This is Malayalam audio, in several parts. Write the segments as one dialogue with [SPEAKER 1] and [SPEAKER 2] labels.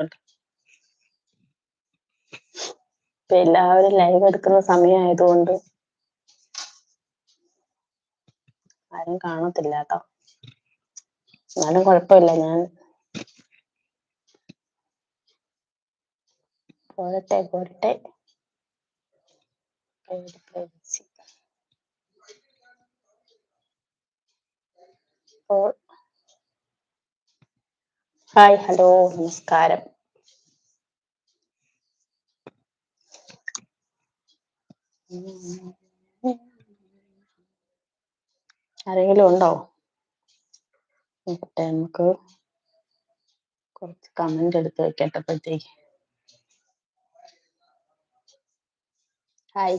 [SPEAKER 1] നോക്കട്ടെ ഇപ്പൊ എല്ലാവരും ലൈവ് എടുക്കുന്ന സമയമായതുകൊണ്ട് ആരും കാണത്തില്ല കേട്ടോ എന്നാലും കുഴപ്പമില്ല ഞാൻ പോരട്ടെ പോരട്ടെ. അപ്പോൾ ഹായ് ഹലോ നമസ്കാരം. ആരെങ്കിലും ഉണ്ടോ? നമുക്ക് കുറച്ച് കമന്റ് എടുത്ത് വെക്കട്ടപ്പോഴത്തേക്ക് ഹായ്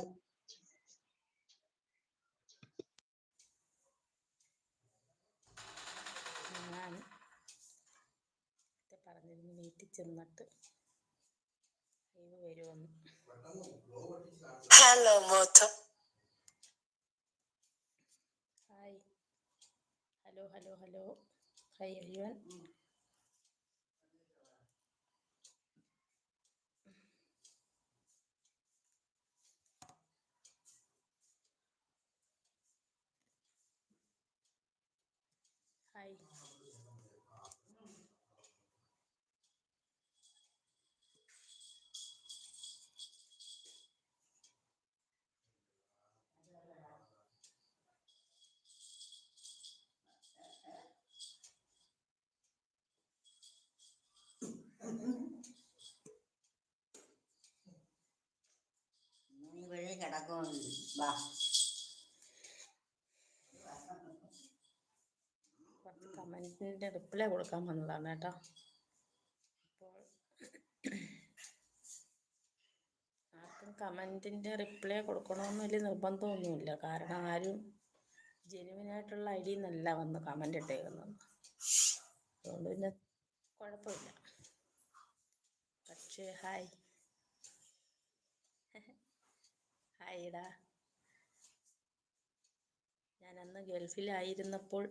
[SPEAKER 1] ഞാൻ പറഞ്ഞിരുന്നു വീട്ടിൽ ചെന്നിട്ട്. ലൈവ് വരുമെന്ന്
[SPEAKER 2] Hello, Moto.
[SPEAKER 1] Hi hello hello hello hi everyone
[SPEAKER 2] വാ.
[SPEAKER 1] കുറച്ച് റിപ്ലൈ കൊടുക്കാൻ വന്നതാണ് കേട്ടോ. അപ്പോൾ ആർക്കും കമന്റിന്റെ റിപ്ലൈ കൊടുക്കണമെന്ന് വലിയ നിർബന്ധമൊന്നുമില്ല. കാരണം ആരും ജെനുവിനായിട്ടുള്ള ഐ ഡി എന്നല്ല വന്ന് കമന്റ് ഇട്ടേക്കുന്നത്. അതുകൊണ്ട് പിന്നെ കുഴപ്പമില്ല. പക്ഷേ ഹായ്. ഹായ് അന്ന് ഗൾഫിലായിരുന്നപ്പോൾ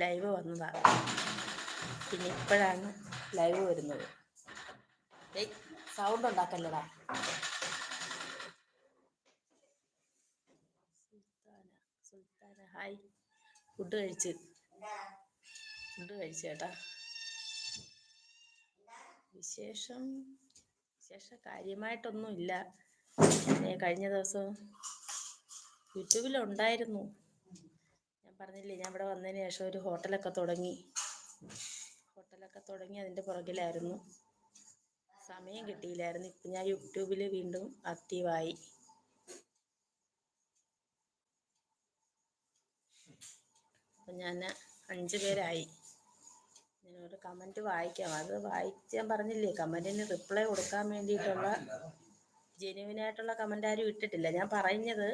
[SPEAKER 1] ലൈവ് വന്നതാണ് പിന്നെ ഇപ്പോഴാണ് ലൈവ് വരുന്നത്. സൗണ്ട് ഉണ്ടാക്കല്ലടാ. സുൽത്താന സുൽത്താന ഹായ്. ഫുഡ് കഴിച്ച്. ഫുഡ് കഴിച്ചു ചേട്ടാ വിശേഷം? വിശേഷ കാര്യമായിട്ടൊന്നും ഇല്ല കഴിഞ്ഞ ദിവസം യൂട്യൂബിലുണ്ടായിരുന്നു. പറഞ്ഞില്ലേ ഞാൻ ഇവിടെ വന്നതിന് ശേഷം ഒരു ഹോട്ടലൊക്കെ തുടങ്ങി. ഹോട്ടലൊക്കെ തുടങ്ങി അതിന്റെ പുറകിലായിരുന്നു. സമയം കിട്ടിയില്ലായിരുന്നു. ഇപ്പം ഞാൻ യൂട്യൂബിൽ വീണ്ടും ആക്റ്റീവായി. അപ്പം ഞാൻ അഞ്ച് പേരായി. ഞാനൊരു കമന്റ് വായിക്കാം. അത് വായിച്ച് ഞാൻ പറഞ്ഞില്ലേ കമന്റിന് റിപ്ലൈ കൊടുക്കാൻ വേണ്ടിയിട്ടുള്ള ജെനുവിനായിട്ടുള്ള കമന്റ് ആരും ഇട്ടിട്ടില്ല. ഞാൻ പറഞ്ഞത്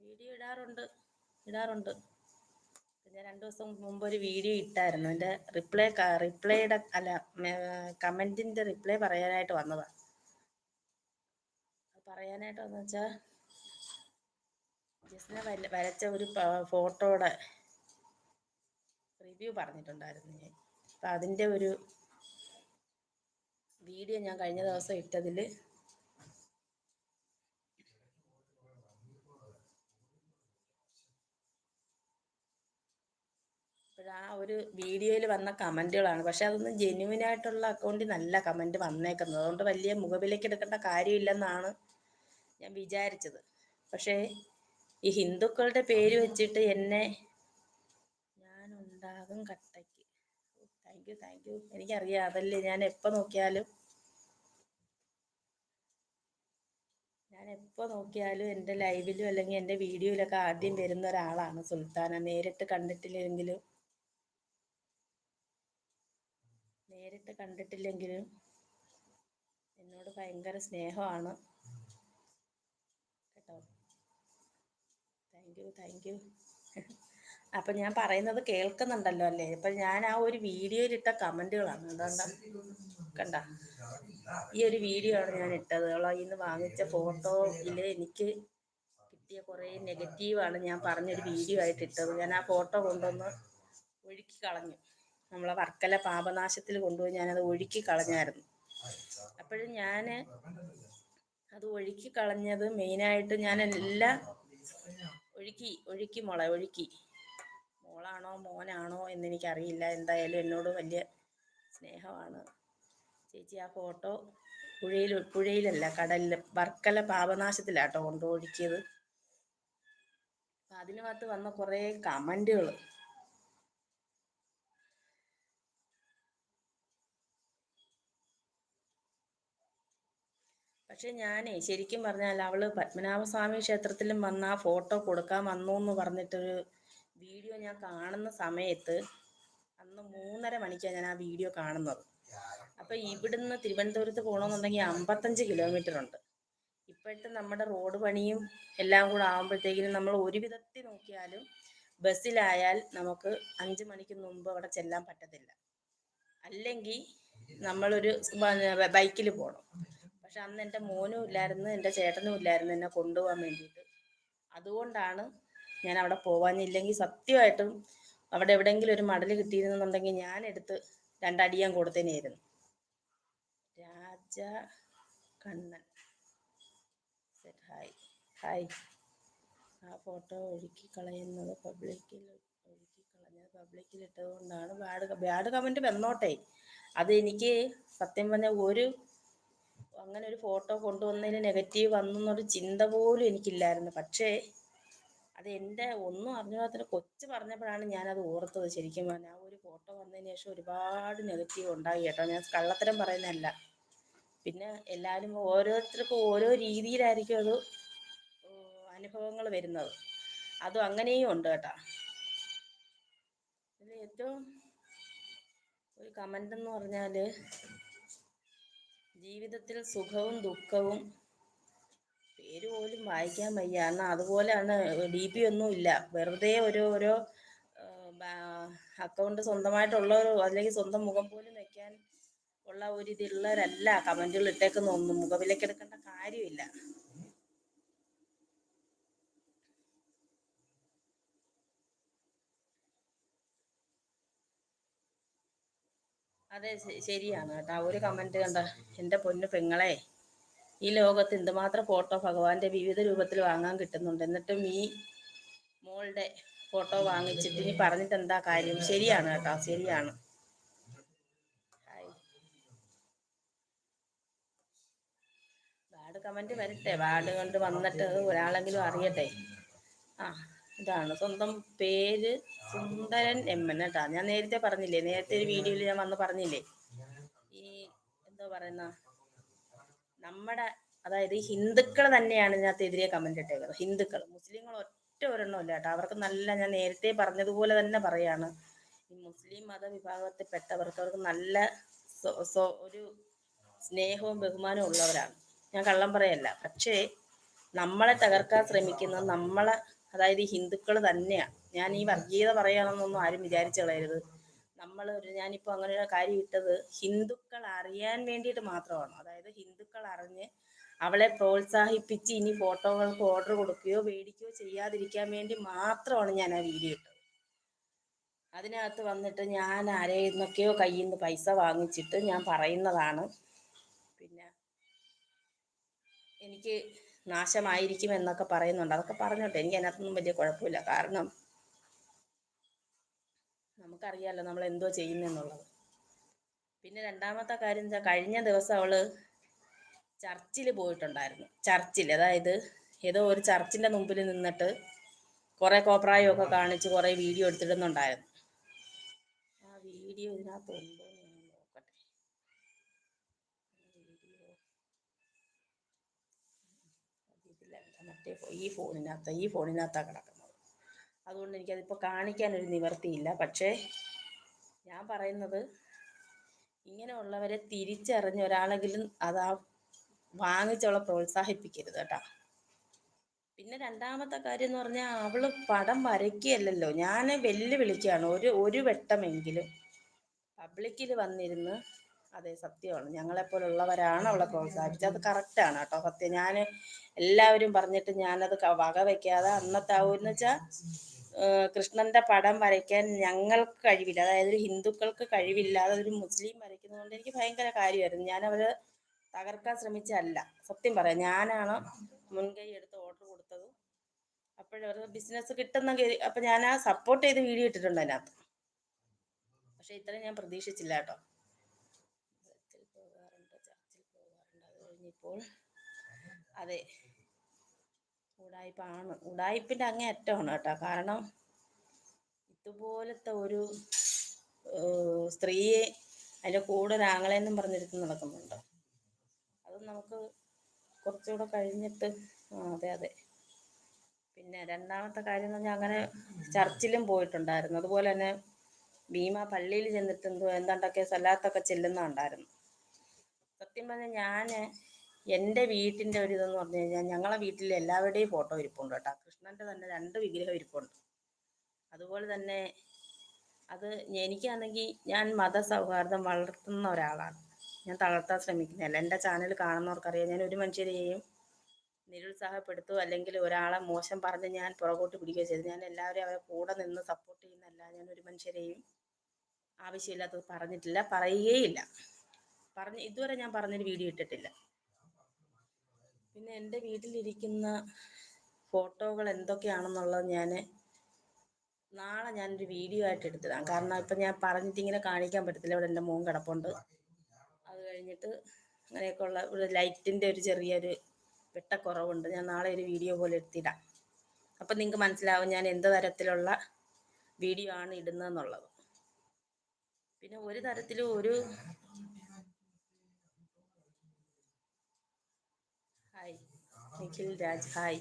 [SPEAKER 1] വീഡിയോ ഇടാറുണ്ട്. ഇടാറുണ്ട്. ഞാൻ രണ്ടു ദിവസം മുമ്പ് ഒരു വീഡിയോ ഇട്ടായിരുന്നു. എന്റെ റിപ്ലൈ റിപ്ലൈയുടെ അല്ല കമന്റിന്റെ റിപ്ലൈ പറയാനായിട്ട് വന്നതാണ് പറയാനായിട്ട് വന്നു വെച്ചാൽ ജസ്ന വര വരച്ച ഒരു ഫോട്ടോയുടെ റിവ്യൂ പറഞ്ഞിട്ടുണ്ടായിരുന്നു ഞാൻ. അപ്പം അതിന്റെ ഒരു വീഡിയോ ഞാൻ കഴിഞ്ഞ ദിവസം ഇട്ടതിൽ ആ ഒരു വീഡിയോയിൽ വന്ന കമന്റുകളാണ്. പക്ഷെ അതൊന്നും ജെന്യൂൻ ആയിട്ടുള്ള അക്കൗണ്ടിൽ നല്ല കമന്റ് വന്നേക്കുന്നത്. അതുകൊണ്ട് വലിയ മുഖവിലേക്ക് എടുക്കേണ്ട കാര്യമില്ലെന്നാണ് ഞാൻ വിചാരിച്ചത്. പക്ഷേ ഈ ഹിന്ദുക്കളുടെ പേര് വെച്ചിട്ട് എന്നെ ഞാൻ ഉണ്ടാകും കട്ടയ്ക്ക് താങ്ക് യു താങ്ക് യു എനിക്കറിയാം അതല്ലേ ഞാൻ എപ്പോൾ നോക്കിയാലും. ഞാൻ എപ്പോൾ നോക്കിയാലും എന്റെ ലൈവിലും അല്ലെങ്കിൽ എന്റെ വീഡിയോയിലൊക്കെ ആദ്യം വരുന്ന ഒരാളാണ് സുൽത്താന. നേരിട്ട് കണ്ടിട്ടില്ലെങ്കിലും നേരിട്ട് കണ്ടിട്ടില്ലെങ്കിലും എന്നോട് ഭയങ്കര സ്നേഹമാണ്. കേട്ടോ? താങ്ക് യു താങ്ക് യു അപ്പം ഞാൻ പറയുന്നത് കേൾക്കുന്നുണ്ടല്ലോ അല്ലേ? അപ്പം ഞാൻ ആ ഒരു വീഡിയോയിലിട്ട കമന്റുകളാണ്. അതുകൊണ്ട് കണ്ട? ഈ ഒരു വീഡിയോ ആണ് ഞാൻ ഇട്ടത്. ഇന്ന് വാങ്ങിച്ച ഫോട്ടോയിൽ എനിക്ക് കിട്ടിയ കുറേ നെഗറ്റീവാണ് ഞാൻ പറഞ്ഞൊരു വീഡിയോ ആയിട്ട് ഇട്ടത്. ഞാൻ ആ ഫോട്ടോ കൊണ്ടുവന്ന് ഒഴുക്കി കളഞ്ഞു. നമ്മളെ വർക്കല പാപനാശത്തിൽ കൊണ്ടുപോയി ഞാനത് ഒഴുക്കി കളഞ്ഞായിരുന്നു. അപ്പോഴും ഞാൻ അത് ഒഴുക്കി കളഞ്ഞത് മെയിനായിട്ട് ഞാൻ എല്ലാം ഒഴുക്കി ഒഴുക്കി മോളെ ഒഴുക്കി. മോളാണോ മോനാണോ എന്നെനിക്കറിയില്ല. എന്തായാലും എന്നോട് വലിയ സ്നേഹമാണ്. ചേച്ചി ആ ഫോട്ടോ പുഴയിൽ പുഴയിലല്ല കടലിൽ വർക്കല പാപനാശത്തിലാട്ടോ കൊണ്ടുപോയി ഒഴുക്കിയത്. അതിനകത്ത് വന്ന കുറേ കമന്റുകൾ പക്ഷെ ഞാനേ ശരിക്കും പറഞ്ഞാൽ അവൾ പത്മനാഭസ്വാമി ക്ഷേത്രത്തിലും വന്ന ആ ഫോട്ടോ കൊടുക്കാൻ വന്നു എന്ന് പറഞ്ഞിട്ടൊരു വീഡിയോ ഞാൻ കാണുന്ന സമയത്ത് അന്ന് മൂന്നര മണിക്കാണ് ഞാൻ ആ വീഡിയോ കാണുന്നത്. അപ്പൊ ഇവിടുന്ന് തിരുവനന്തപുരത്ത് പോകണമെന്നുണ്ടെങ്കിൽ അമ്പത്തഞ്ച് കിലോമീറ്റർ ഉണ്ട്. ഇപ്പോഴത്തെ നമ്മുടെ റോഡ് പണിയും എല്ലാം കൂടെ ആകുമ്പോഴത്തേക്കിനും നമ്മൾ ഒരു വിധത്തിൽ നോക്കിയാലും ബസ്സിലായാൽ നമുക്ക് അഞ്ച് മണിക്ക് മുമ്പ് അവിടെ ചെല്ലാൻ പറ്റത്തില്ല. അല്ലെങ്കിൽ നമ്മളൊരു ബൈക്കിൽ പോകണം പക്ഷെ അന്ന് എന്റെ മോനും ഇല്ലായിരുന്നു എന്റെ ചേട്ടനും ഇല്ലായിരുന്നു എന്നെ കൊണ്ടുപോകാൻ വേണ്ടിയിട്ട്. അതുകൊണ്ടാണ് ഞാൻ അവിടെ പോവാനില്ലെങ്കിൽ സത്യമായിട്ടും അവിടെ എവിടെയെങ്കിലും ഒരു മടൽ കിട്ടിയിരുന്നുണ്ടെങ്കിൽ ഞാൻ എടുത്ത് രണ്ടടിയാൻ കൊടുത്തേനായിരുന്നു. രാജ കണ്ണൻ ഹായ് ഹായ് ആ ഫോട്ടോ ഒഴുക്കി കളയുന്നത് പബ്ലിക്കിൽ ഒഴുക്കി കളഞ്ഞത് പബ്ലിക്കിൽ ഇട്ടത് കൊണ്ടാണ് ബാഡ് ബാഡ് കമന്റ് വന്നോട്ടെ. അത് എനിക്ക് സത്യം പറഞ്ഞാൽ ഒരു അങ്ങനെ ഒരു ഫോട്ടോ കൊണ്ടുവന്നതിന് നെഗറ്റീവ് വന്നെന്നൊരു ചിന്ത പോലും എനിക്കില്ലായിരുന്നു. പക്ഷേ അത് എന്റെ ഒന്നും അറിഞ്ഞാത്തൊരു കൊച്ചു പറഞ്ഞപ്പോഴാണ് ഞാനത് ഓർത്തത് ശരിക്കും പറഞ്ഞാൽ ഒരു ഫോട്ടോ വന്നതിന് ശേഷം ഒരുപാട് നെഗറ്റീവ് ഉണ്ടായി കേട്ടോ. ഞാൻ കള്ളത്തരം പറയുന്നതല്ല. പിന്നെ എല്ലാവരും ഓരോരുത്തർക്കും ഓരോ രീതിയിലായിരിക്കും അത് അനുഭവങ്ങൾ വരുന്നത്. അതും അങ്ങനെയും ഉണ്ട് കേട്ടോ. ഇതിൽ ഏറ്റവും ഒരു കമന്റ് എന്ന് പറഞ്ഞാൽ ജീവിതത്തിൽ സുഖവും ദുഃഖവും. പേര് പോലും വായിക്കാൻ വയ്യ. എന്നാൽ അതുപോലെയാണ് ഡി പി ഒന്നും ഇല്ല. വെറുതെ ഒരു ഓരോ അക്കൗണ്ട് സ്വന്തമായിട്ടുള്ളവരോ അല്ലെങ്കിൽ സ്വന്തം മുഖം പോലും വെക്കാൻ ഉള്ള ഒരു ഇതുള്ളവരല്ല കമന്റുകൾ ഇട്ടേക്കുന്നൊന്നും മുഖവിലേക്ക് എടുക്കേണ്ട കാര്യമില്ല. അതെ ശരിയാണ് കേട്ടോ. ഒരു കമന്റ് കണ്ട എന്റെ പൊന്നു പെങ്ങളെ ഈ ലോകത്ത് എന്തുമാത്രം ഫോട്ടോ ഭഗവാന്റെ വിവിധ രൂപത്തിൽ വാങ്ങാൻ കിട്ടുന്നുണ്ട്. എന്നിട്ടും ഈ മോളുടെ ഫോട്ടോ വാങ്ങിച്ചിട്ട് ഇനി പറഞ്ഞിട്ട് എന്താ കാര്യം? ശരിയാണ് കേട്ടോ ശരിയാണ്. വാർഡ് കമന്റ് വരട്ടെ. വാർഡ് കൊണ്ട് വന്നിട്ട് ഒരാളെങ്കിലും അറിയട്ടെ. ആ. ഇതാണ്. സ്വന്തം പേര് സുന്ദരൻ എം എൻ കേട്ടാ ഞാൻ നേരത്തെ പറഞ്ഞില്ലേ നേരത്തെ ഒരു വീഡിയോയിൽ ഞാൻ വന്ന് പറഞ്ഞില്ലേ? ഈ എന്താ പറയുന്ന നമ്മുടെ അതായത് ഈ ഹിന്ദുക്കൾ തന്നെയാണ് ഇതിനകത്തെതിരെ കമന്റ് ഇട്ടേക്കുന്നത്. ഹിന്ദുക്കൾ മുസ്ലിങ്ങൾ ഒറ്റ ഒരെണ്ണം ഇല്ല കേട്ടോ അവർക്ക് നല്ല ഞാൻ നേരത്തെ പറഞ്ഞതുപോലെ തന്നെ പറയാണ്. ഈ മുസ്ലിം മതവിഭാഗത്തിൽപ്പെട്ടവർക്ക് അവർക്ക് നല്ല സ്വ- സ്വ- ഒരു സ്നേഹവും ബഹുമാനവും ഉള്ളവരാണ്. ഞാൻ കള്ളം പറയല്ല. പക്ഷേ നമ്മളെ തകർക്കാൻ ശ്രമിക്കുന്നത് നമ്മളെ അതായത് ഹിന്ദുക്കൾ തന്നെയാണ് ഞാൻ ഈ വർഗീയത പറയണമെന്നൊന്നും ആരും വിചാരിച്ചു കളയരുത് നമ്മൾ ഒരു ഞാനിപ്പോൾ അങ്ങനെ ഒരു കാര്യം ഇട്ടത് ഹിന്ദുക്കൾ അറിയാൻ വേണ്ടിയിട്ട് മാത്രമാണ്. അതായത് ഹിന്ദുക്കൾ അറിഞ്ഞ് അവളെ പ്രോത്സാഹിപ്പിച്ച് ഇനി ഫോട്ടോകൾക്ക് ഓർഡർ കൊടുക്കുകയോ മേടിക്കുകയോ ചെയ്യാതിരിക്കാൻ വേണ്ടി മാത്രമാണ് ഞാൻ ആ വീഡിയോ ഇട്ടത്. അതിനകത്ത് വന്നിട്ട് ഞാൻ ആരെയെന്നൊക്കെയോ കയ്യിൽ നിന്ന് പൈസ വാങ്ങിച്ചിട്ട് ഞാൻ പറയുന്നതാണ്. പിന്നെ എനിക്ക് നാശമായിരിക്കും എന്നൊക്കെ പറയുന്നുണ്ട്. അതൊക്കെ പറഞ്ഞോട്ടെ. എനിക്ക് അതിനകത്തൊന്നും വലിയ കുഴപ്പമില്ല. കാരണം നമുക്കറിയാലോ നമ്മൾ എന്തോ ചെയ്യുന്നെന്നുള്ളത്. പിന്നെ രണ്ടാമത്തെ കാര്യം എന്താ? കഴിഞ്ഞ ദിവസം അവൾ ചർച്ചിൽ പോയിട്ടുണ്ടായിരുന്നു. ചർച്ചിൽ അതായത് ഏതോ ഒരു ചർച്ചിന്റെ മുമ്പിൽ നിന്നിട്ട് കുറെ കോപ്രായമൊക്കെ കാണിച്ച് കുറെ വീഡിയോ എടുത്തിടുന്നുണ്ടായിരുന്നു. ആ വീഡിയോ ഇതിനകത്ത് ഉണ്ടോ എന്ന് ഞാൻ നോക്കട്ടെ വീഡിയോ ഇതിലല്ല മറ്റേ ഈ ഫോണിനകത്ത് ഈ ഫോണിനകത്താണ് കിടക്കുന്നത്. അതുകൊണ്ട് എനിക്കതിപ്പോൾ കാണിക്കാനൊരു നിവർത്തിയില്ല പക്ഷേ ഞാൻ പറയുന്നത് ഇങ്ങനെയുള്ളവരെ തിരിച്ചറിഞ്ഞ ഒരാളെങ്കിലും അതാ വാങ്ങിച്ചവളെ പ്രോത്സാഹിപ്പിക്കരുത് കേട്ടോ. പിന്നെ രണ്ടാമത്തെ കാര്യം എന്ന് പറഞ്ഞാൽ അവൾ പടം വരയ്ക്കുകയല്ലല്ലോ. ഞാൻ വെല്ലുവിളിക്കുകയാണ്. ഒരു ഒരു വട്ടമെങ്കിലും പബ്ലിക്കിൽ വന്നിരുന്ന് അതെ സത്യമാണ്. ഞങ്ങളെപ്പോലുള്ളവരാണ് അവളെ പ്രോത്സാഹിപ്പിച്ചത്. അത് കറക്റ്റാണ് കേട്ടോ സത്യം. ഞാൻ എല്ലാവരും പറഞ്ഞിട്ട് ഞാനത് വക വെക്കാതെ അന്നത്തെ എന്ന് വെച്ചാൽ കൃഷ്ണന്റെ പടം വരയ്ക്കാൻ ഞങ്ങൾക്ക് കഴിവില്ല. അതായത് ഒരു ഹിന്ദുക്കൾക്ക് കഴിവില്ലാതെ ഒരു മുസ്ലിം വരയ്ക്കുന്നതുകൊണ്ട് എനിക്ക് ഭയങ്കര കാര്യമായിരുന്നു. ഞാൻ അവരെ തകർക്കാൻ ശ്രമിച്ചല്ല സത്യം പറയാം. ഞാനാണ് മുൻകൈ എടുത്ത് ഓർഡർ കൊടുത്തത് അപ്പോഴവർ ബിസിനസ് കിട്ടുന്നെങ്കിൽ അപ്പം ഞാൻ ആ സപ്പോർട്ട് ചെയ്ത് വീഡിയോ ഇട്ടിട്ടുണ്ട് അതിനകത്ത്. പക്ഷെ ഇത്രയും ഞാൻ പ്രതീക്ഷിച്ചില്ല കേട്ടോ ചർച്ചിൽ പോകാറുണ്ട് ചർച്ചിൽ പോകാറുണ്ട് കഴിഞ്ഞിപ്പോൾ അതെ. ഉടായ്പാണ് ഉടായ്പിന്റെ അങ്ങേ അറ്റമാണ് കേട്ടോ. കാരണം ഇതുപോലത്തെ ഒരു സ്ത്രീയെ അതിന്റെ കൂടെ ഒരാങ്ങളെന്നും പറഞ്ഞിരുത്തി നടക്കുന്നുണ്ടോ. അത് നമുക്ക് കുറച്ചുകൂടെ കഴിഞ്ഞിട്ട് അതെ അതെ. പിന്നെ രണ്ടാമത്തെ കാര്യം എന്ന് പറഞ്ഞാൽ അങ്ങനെ ചർച്ചിലും പോയിട്ടുണ്ടായിരുന്നു. അതുപോലെ തന്നെ ഭീമ പള്ളിയിൽ ചെന്നിട്ട് എന്തോ എന്താണ്ടൊക്കെ സ്ഥലത്തൊക്കെ ചെല്ലുന്നുണ്ടായിരുന്നു. സത്യം പറഞ്ഞാൽ ഞാൻ എന്റെ വീട്ടിന്റെ ഒരു ഇതെന്ന് പറഞ്ഞു കഴിഞ്ഞാൽ ഞങ്ങളെ വീട്ടിൽ എല്ലാവരുടെയും ഫോട്ടോ ഇരിപ്പുണ്ട് കേട്ടോ. കൃഷ്ണന്റെ തന്നെ രണ്ട് വിഗ്രഹം ഇരിപ്പുണ്ട്. അതുപോലെ തന്നെ അത് എനിക്കാണെങ്കിൽ ഞാൻ മതസൗഹാർദ്ദം വളർത്തുന്ന ഒരാളാണ്. ഞാൻ തളർത്താൻ ശ്രമിക്കുന്നില്ല എന്റെ ചാനൽ കാണുന്നവർക്കറിയാം. ഞാൻ ഒരു മനുഷ്യരെയും നിരുത്സാഹപ്പെടുത്തുകയോ അല്ലെങ്കിൽ ഒരാളെ മോശം പറഞ്ഞ് ഞാൻ പുറകോട്ട് പിടിക്കുകയോ ചെയ്തു ഞാൻ എല്ലാവരെയും അവരെ കൂടെ നിന്ന് സപ്പോർട്ട് ചെയ്യുന്നല്ല ഞാൻ ഒരു മനുഷ്യരെയും ആവശ്യമില്ലാത്തത് പറഞ്ഞിട്ടില്ല പറയുകയില്ല. പറഞ്ഞ് ഇതുവരെ ഞാൻ പറഞ്ഞൊരു വീഡിയോ ഇട്ടിട്ടില്ല. പിന്നെ എന്റെ വീട്ടിലിരിക്കുന്ന ഫോട്ടോകൾ എന്തൊക്കെയാണെന്നുള്ളത് ഞാൻ നാളെ ഞാനൊരു വീഡിയോ ആയിട്ട് എടുത്തിടാം. കാരണം ഇപ്പം ഞാൻ പറഞ്ഞിട്ട് ഇങ്ങനെ കാണിക്കാൻ പറ്റത്തില്ല. ഇവിടെ എന്റെ മോൻ കിടപ്പുണ്ട്. അത് കഴിഞ്ഞിട്ട് അങ്ങനെയൊക്കെ ഉള്ള ഒരു ലൈറ്റിന്റെ ഒരു ചെറിയൊരു വെട്ടക്കുറവുണ്ട്. ഞാൻ നാളെ ഒരു വീഡിയോ പോലെ എടുത്തിടാം. അപ്പം നിങ്ങൾക്ക് മനസ്സിലാവും ഞാൻ എന്ത് തരത്തിലുള്ള വീഡിയോ ആണ് ഇടുന്നതെന്നുള്ളത്. പിന്നെ ഒരു തരത്തിലും ഒരു ഹായ് നിഖിൽ രാജ് ഹായ്.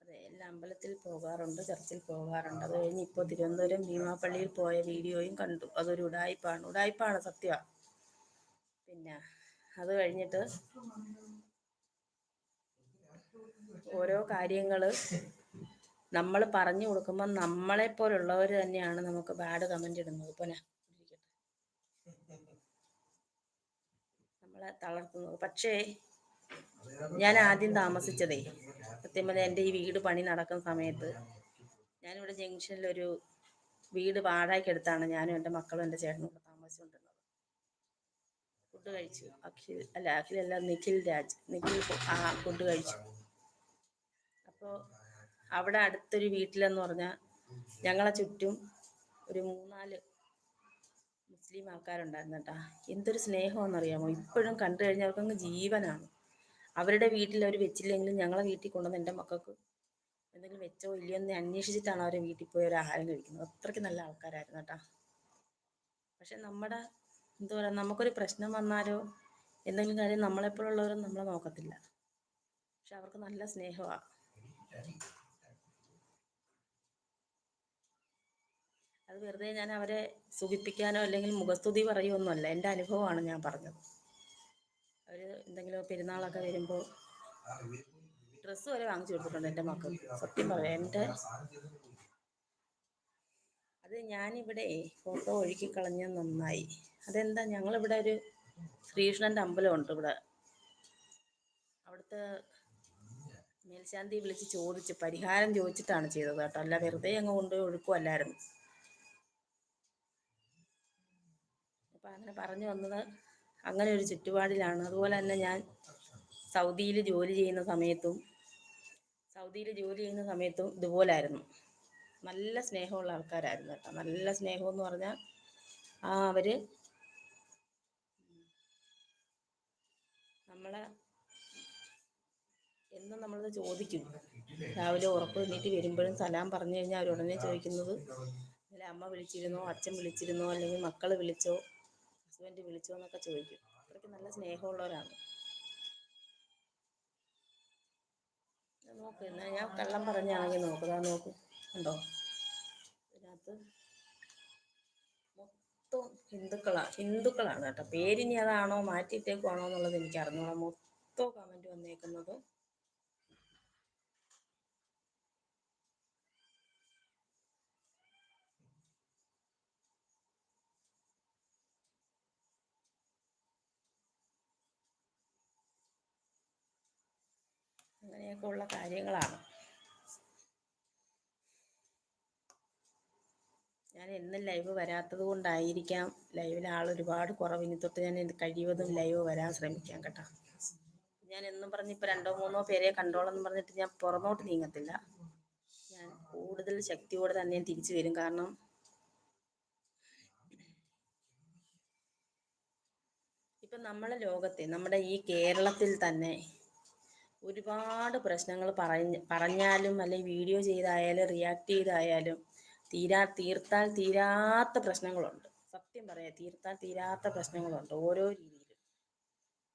[SPEAKER 1] അതെ എല്ലാ അമ്പലത്തിൽ പോകാറുണ്ട് ചർച്ചിൽ പോകാറുണ്ട്. അത് കഴിഞ്ഞ് ഇപ്പോൾ തിരുവനന്തപുരം ഭീമാപ്പള്ളിയിൽ പോയ വീഡിയോയും കണ്ടു. അതൊരു ഉടായ്പാണ്. ഉടായ്പാണ് സത്യമാണ് പിന്നെ അത് കഴിഞ്ഞിട്ട് ഓരോ കാര്യങ്ങൾ നമ്മൾ പറഞ്ഞു കൊടുക്കുമ്പോൾ നമ്മളെ പോലുള്ളവർ തന്നെയാണ് നമുക്ക് ബാഡ് കമന്റ് ഇടുന്നത്. പോലെ നമ്മളെ തളർത്തുന്നത്. പക്ഷേ ഞാൻ ആദ്യം താമസിച്ചതേ സത്യം പറഞ്ഞാൽ എന്റെ ഈ വീട് പണി നടക്കുന്ന സമയത്ത് ഞാനിവിടെ ജംഗ്ഷനിലൊരു വീട് വാടകയ്ക്കെടുത്താണ് ഞാനും എന്റെ മക്കളും എന്റെ ചേട്ടനും കൂടെ താമസിച്ചുകൊണ്ടിരുന്നത്. ഫുഡ് കഴിച്ചു. അഖിൽ അല്ല അഖിലല്ല നിഖിൽ രാജ് നിഖിൽ ആ ഫുഡ് കഴിച്ചു. അപ്പോൾ അവിടെ അടുത്തൊരു വീട്ടിലെന്ന് പറഞ്ഞാൽ ഞങ്ങളെ ചുറ്റും ഒരു മൂന്നാൽ മുസ്ലിം ആൾക്കാരുണ്ടായിരുന്നു കേട്ടാ എന്തൊരു സ്നേഹമാണെന്നറിയാമോ? ഇപ്പോഴും കണ്ടു കഴിഞ്ഞാൽ അവർക്കങ്ങ് ജീവനാണ്. അവരുടെ വീട്ടിൽ അവർ വെച്ചില്ലെങ്കിലും ഞങ്ങളെ വീട്ടിൽ കൊണ്ടുവന്ന് എന്റെ മക്കൾക്ക് എന്തെങ്കിലും വെച്ചോ ഇല്ലയോ എന്ന് അന്വേഷിച്ചിട്ടാണ് അവരെ വീട്ടിൽ പോയി ഒരു ആഹാരം കഴിക്കുന്നത്. അത്രയ്ക്ക് നല്ല ആൾക്കാരായിരുന്നു കേട്ടോ. പക്ഷെ നമ്മുടെ എന്താ പറയുക നമുക്കൊരു പ്രശ്നം വന്നാലോ എന്തെങ്കിലും കാര്യം നമ്മളെപ്പോഴുള്ളവരും നമ്മളെ നോക്കത്തില്ല. പക്ഷെ അവർക്ക് നല്ല സ്നേഹമാണ് അത് വെറുതെ ഞാൻ അവരെ സുഖിപ്പിക്കാനോ അല്ലെങ്കിൽ മുഖസ്തുതി പറയുമൊന്നുമല്ല എന്റെ അനുഭവമാണ് ഞാൻ പറഞ്ഞത്. അവർ എന്തെങ്കിലും പെരുന്നാളൊക്കെ വരുമ്പോൾ ഡ്രസ്സ് വരെ വാങ്ങിച്ചു കൊടുത്തിട്ടുണ്ട് എന്റെ മക്കൾക്ക്. സത്യം പറയാം എന്റെ അത് ഞാനിവിടെ ഫോട്ടോ ഒഴുക്കി കളഞ്ഞ നന്നായി. അതെന്താ ഞങ്ങളിവിടെ ഒരു ശ്രീകൃഷ്ണന്റെ അമ്പലമുണ്ട് ഇവിടെ. അവിടുത്തെ മേൽശാന്തി വിളിച്ച് ചോദിച്ച് പരിഹാരം ചോദിച്ചിട്ടാണ് ചെയ്തത് കേട്ടോ. അല്ല വെറുതെ അങ്ങ് കൊണ്ടുപോയി ഒഴുക്കുമല്ലായിരുന്നു അപ്പം അങ്ങനെ പറഞ്ഞു വന്നത് അങ്ങനെ ഒരു ചുറ്റുപാടിലാണ്. അതുപോലെ തന്നെ ഞാൻ സൗദിയിൽ ജോലി ചെയ്യുന്ന സമയത്തും സൗദിയിൽ ജോലി ചെയ്യുന്ന സമയത്തും ഇതുപോലായിരുന്നു. നല്ല സ്നേഹമുള്ള ആൾക്കാരായിരുന്നു കേട്ടോ. നല്ല സ്നേഹം എന്ന് പറഞ്ഞാൽ ആ അവർ നമ്മളെ എന്നും നമ്മളത് ചോദിക്കും. രാവിലെ ഉറപ്പ് എണീറ്റ് വരുമ്പോഴും സലാം പറഞ്ഞു കഴിഞ്ഞാൽ അവർ ഉടനെ ചോദിക്കുന്നത് അല്ലെ അമ്മ വിളിച്ചിരുന്നോ? അച്ഛൻ വിളിച്ചിരുന്നോ? അല്ലെങ്കിൽ മക്കൾ വിളിച്ചോ? ഹസ്ബൻഡ് വിളിച്ചോ എന്നൊക്കെ ചോദിക്കും. അത്രയ്ക്ക് നല്ല സ്നേഹമുള്ളവരാണ്. നോക്ക് എന്നാ ഞാൻ കള്ളം പറഞ്ഞാണെങ്കിൽ നോക്ക്. ഇതാ നോക്ക്. ഉണ്ടോ ഇതിനകത്ത് മൊത്തം ഹിന്ദുക്കളാണ് ഹിന്ദുക്കളാണ് കേട്ടോ. പേരിനി അതാണോ മാറ്റിയിട്ടേക്കുവാണോ എന്നുള്ളത് എനിക്ക് അറിഞ്ഞൂടാ മൊത്തം കമന്റ് വന്നേക്കുന്നത് അങ്ങനെയൊക്കെ ഉള്ള കാര്യങ്ങളാണ്. ഞാൻ എന്നും ലൈവ് വരാത്തത് കൊണ്ടായിരിക്കാം. ലൈവിൽ ആൾ ഒരുപാട് കുറവ്. ഇനി തൊട്ട് ഞാൻ കഴിയുവതും ലൈവ് വരാൻ ശ്രമിക്കാം കേട്ടോ. ഞാൻ എന്നും പറഞ്ഞ് ഇപ്പോൾ രണ്ടോ മൂന്നോ പേരെ കണ്ടോളെന്ന് പറഞ്ഞിട്ട് ഞാൻ പുറമോട്ട് നീങ്ങത്തില്ല. ഞാൻ കൂടുതൽ ശക്തിയോടെ തന്നെ ഞാൻ തിരിച്ചു വരും. കാരണം ഇപ്പം നമ്മളെ ലോകത്തെ നമ്മുടെ ഈ കേരളത്തിൽ തന്നെ ഒരുപാട് പ്രശ്നങ്ങൾ പറഞ്ഞ് പറഞ്ഞാലും അല്ലെങ്കിൽ വീഡിയോ ചെയ്തായാലും റിയാക്ട് ചെയ്തായാലും തീരാ തീർത്താൽ തീരാത്ത പ്രശ്നങ്ങളുണ്ട്. സത്യം പറയാം തീർത്താൽ തീരാത്ത പ്രശ്നങ്ങളുണ്ട് ഓരോ രീതിയിലും.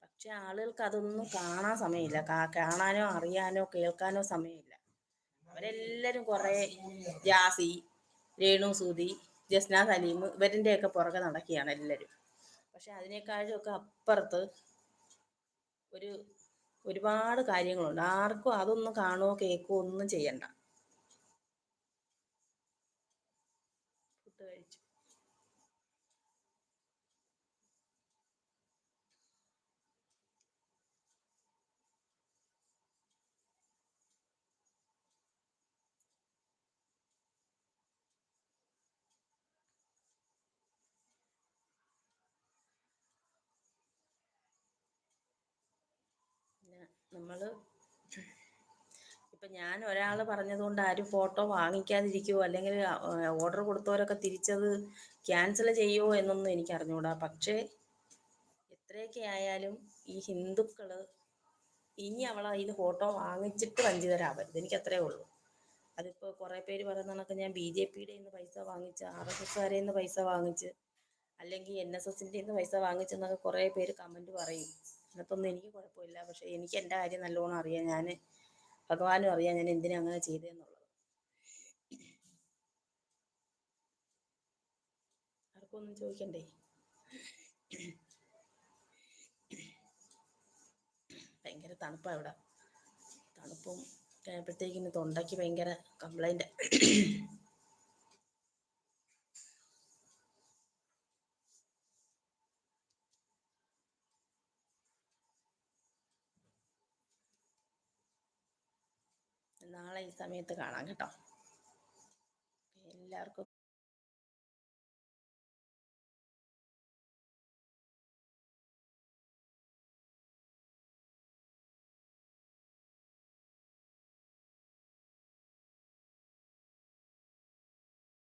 [SPEAKER 1] പക്ഷെ ആളുകൾക്ക് അതൊന്നും കാണാൻ സമയമില്ല. കാണാനോ അറിയാനോ കേൾക്കാനോ സമയമില്ല. അവരെല്ലാവരും കുറേ ജാസി രേണു സൂതി ജസ്ന സലീം ഇവരിന്റെയൊക്കെ പുറകെ നടക്കുകയാണ് എല്ലാവരും. പക്ഷെ അതിനേക്കാളും ഒക്കെ അപ്പുറത്ത് ഒരു ഒരുപാട് കാര്യങ്ങളുണ്ട്. ആർക്കും അതൊന്നും കാണുകയോ കേൾക്കുകയോ ഒന്നും ചെയ്യണ്ട ഫുഡ് കഴിച്ചു പിന്നെ നമ്മൾ ഇപ്പം ഞാൻ ഒരാൾ പറഞ്ഞതുകൊണ്ട് ആരും ഫോട്ടോ വാങ്ങിക്കാതിരിക്കുമോ അല്ലെങ്കിൽ ഓർഡർ കൊടുത്തവരൊക്കെ തിരിച്ചത് ക്യാൻസൽ ചെയ്യുമോ എന്നൊന്നും എനിക്ക് അറിഞ്ഞുകൂടാ പക്ഷേ എത്രയൊക്കെ ആയാലും ഈ ഹിന്ദുക്കൾ ഇനി അവളെ ഇത് ഫോട്ടോ വാങ്ങിച്ചിട്ട് വഞ്ചിതരാവരുത് എനിക്ക് അത്രേ ഉള്ളൂ. അതിപ്പോൾ കുറേ പേര് പറയുന്ന കണക്ക് ഞാൻ ബി ജെ പിയുടെ നിന്ന് പൈസ വാങ്ങിച്ച് ആർ എസ് എസ്സുകാരെ നിന്ന് പൈസ വാങ്ങിച്ച് അല്ലെങ്കിൽ എൻ എസ് എസിന്റെ നിന്ന് പൈസ വാങ്ങിച്ചെന്നൊക്കെ കുറേ പേര് കമന്റ് പറയും. അതിനകത്തൊന്നും എനിക്ക് കുഴപ്പമില്ല. പക്ഷെ എനിക്ക് എന്റെ കാര്യം നല്ലോണം അറിയാം. ഞാൻ ഭഗവാനും അറിയാം ഞാൻ എന്തിനാ അങ്ങനെ ചെയ്തതെന്നുള്ളത് ആർക്കും ഒന്നും ചോദിക്കണ്ടേ? ഭയങ്കര തണുപ്പാണ് ഇവിടെ. തണുപ്പും കഴിഞ്ഞപ്പോഴത്തേക്കിന് തൊണ്ടയ്ക്ക് ഭയങ്കര കംപ്ലൈന്റ് നാളെ ഈ സമയത്ത് കാണാം കേട്ടോ. എല്ലാവർക്കും